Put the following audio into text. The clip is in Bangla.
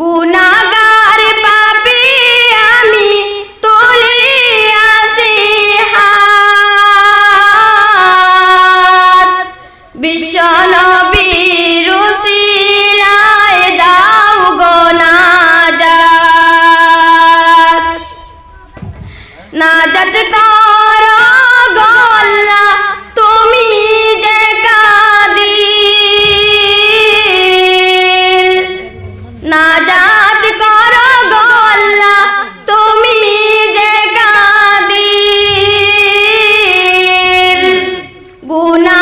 গুণাগার পাপি আমি তুলি আসি হাত। বিশ্বনবী রুসিলায় দাও গোনাজাত নাজাত কর গল্লা una